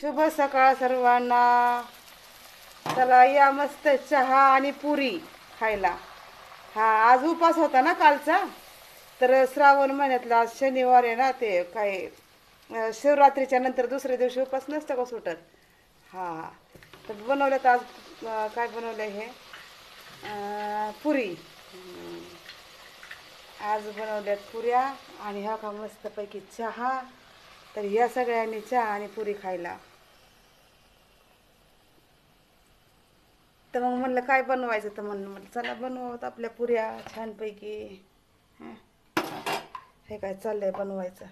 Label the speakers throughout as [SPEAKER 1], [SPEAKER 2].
[SPEAKER 1] शुभ सकाळ सर्वांना. चला या मस्त चहा आणि पुरी खायला. हा आज उपास होता ना कालचा? तर श्रावण महिन्यातला आज शनिवार आहे ना ते काय शिवरात्रीच्या नंतर दुसऱ्या दिवशी उपास नसतं का सुटत? हा तर बनवलं तर आज काय बनवलं हे? पुरी. आज बनवल्यात पुऱ्या आणि ह्या का मस्तपैकी चहा तर या सगळ्यांनी चहा आणि पुरी खायला. तर मग म्हणलं काय बनवायचं? तर म्हणलं म्हणलं चला बनवत आपल्या पुऱ्या छानपैकी. हे. काय चाललंय बनवायचं?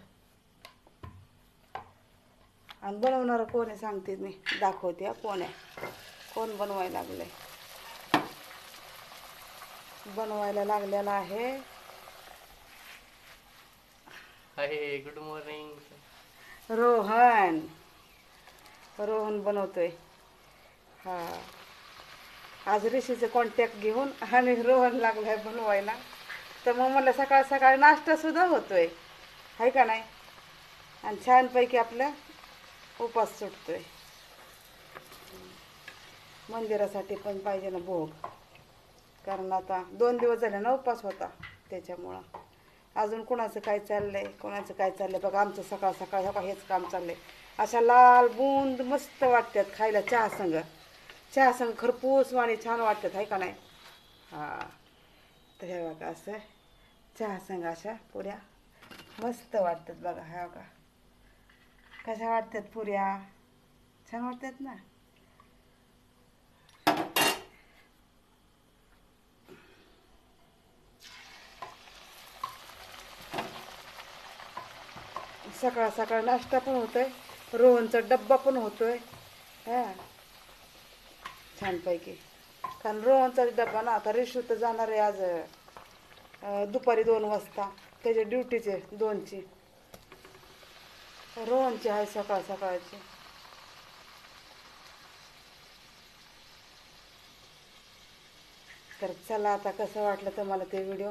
[SPEAKER 1] आणि बनवणारं कोण आहे सांगते मी. दाखवते हा कोण आहे. कोण बनवायला लागलंय? बनवायला लागलेला आहे
[SPEAKER 2] गुड मॉर्निंग.
[SPEAKER 1] रोहन. रोहन बनवतोय. हा. आज ऋषीचं कॉन्टॅक्ट घेऊन आणि रोहन लागलाय बनवायला. तर मग मला सकाळ सकाळी नाश्ता सुद्धा होतोय. आहे का नाही? आणि छानपैकी आपला उपास सुटतोय. मंदिरासाठी पण पाहिजे ना भोग. कारण आता दोन दिवस झाले ना उपास होता त्याच्यामुळं. अजून कोणाचं काय चाललंय कोणाचं काय चाललंय? बघा आमचं सकाळ सकाळ बघा हेच काम चाललंय. अशा लाल बुंद मस्त वाटतात खायला चहा संग. चहा संग खरपूस वाणी छान वाटतात आहे का नाही? हा. तर हे बघा असं चहा संग अशा पुऱ्या मस्त वाटतात बघा ह्या बघा. कशा वाटतात पुऱ्या? छान वाटतात ना? सकाळ सकाळ नाश्ता पण होतोय. रोहनचा डब्बा पण होतोय. हा. छानपैकी. कारण रोहनचा डब्बा ना आता रेशू तर जाणार आहे आज दुपारी दोन वाजता. त्याच्या ड्युटीचे दोनची. रोहनची आहे सकाळ सकाळची. तर चला आता कसं वाटलं तुम्हाला ते व्हिडिओ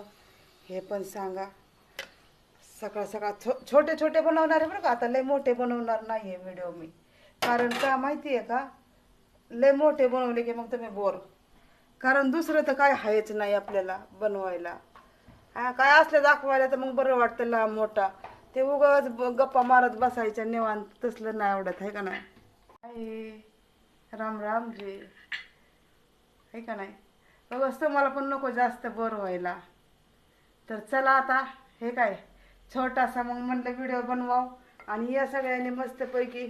[SPEAKER 1] हे पण सांगा. सकाळ सकाळ छो छोटे छोटे बनवणार आहे बरं का? आता लय मोठे बनवणार नाही आहे व्हिडिओ मी. कारण का माहिती आहे का? लय मोठे बनवले की मग तुम्ही बोर. कारण दुसरं तर काय आहेच नाही आपल्याला बनवायला. हा काय असलं दाखवायला तर मग बरं वाटतं लांब मोठा. ते उगाच ब- गप्पा मारत बसायच्या निवांत. तसलं नाही आवडत आहे का नाही? आहे राम राम जे आहे का नाही? उगाच तुम्हाला पण नको जास्त बरं व्हायला. तर चला आता हे काय? छोटासा मग म्हणलं व्हिडिओ बनवाव. आणि या सगळ्यांनी मस्तपैकी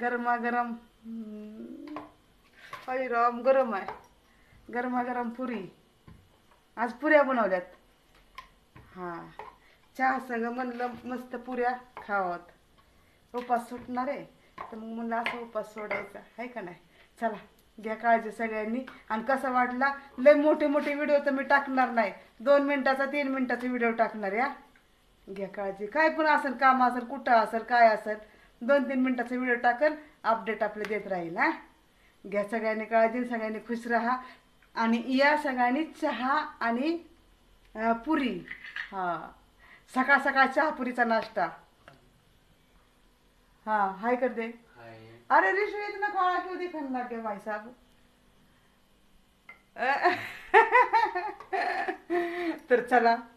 [SPEAKER 1] गरमागरम हम्म, राम गरम आहे. गरमागरम पुरी. आज पुऱ्या बनवल्यात. हां. चहा सगळं म्हणलं मस्त पुऱ्या खावात. उपास सुटणार आहे. तर मग म्हणलं असं उपास सोडायचा आहे का नाही? चला घ्या काळजी सगळ्यांनी. आणि कसा वाटला? लय मोठे मोठे व्हिडिओ तर मी टाकणार नाही. दोन मिनिटाचा तीन मिनिटाचा व्हिडिओ टाकणार या घ्या काळजी. काय पण असेल काम असेल कुठं असेल काय असेल दोन तीन मिनिटाचा व्हिडिओ टाकल अपडेट आपले देत राहील हा? घ्या सगळ्यांनी काळजी सगळ्यांनी खुश राहा आणि या सगळ्यांनी चहा आणि पुरी. हा. सकाळ सकाळ चहा पुरीचा नाश्ता. हा हाय कर दे अरे ऋषि इतना काला क्यों दिखने लग गया भाई साहब तर चला.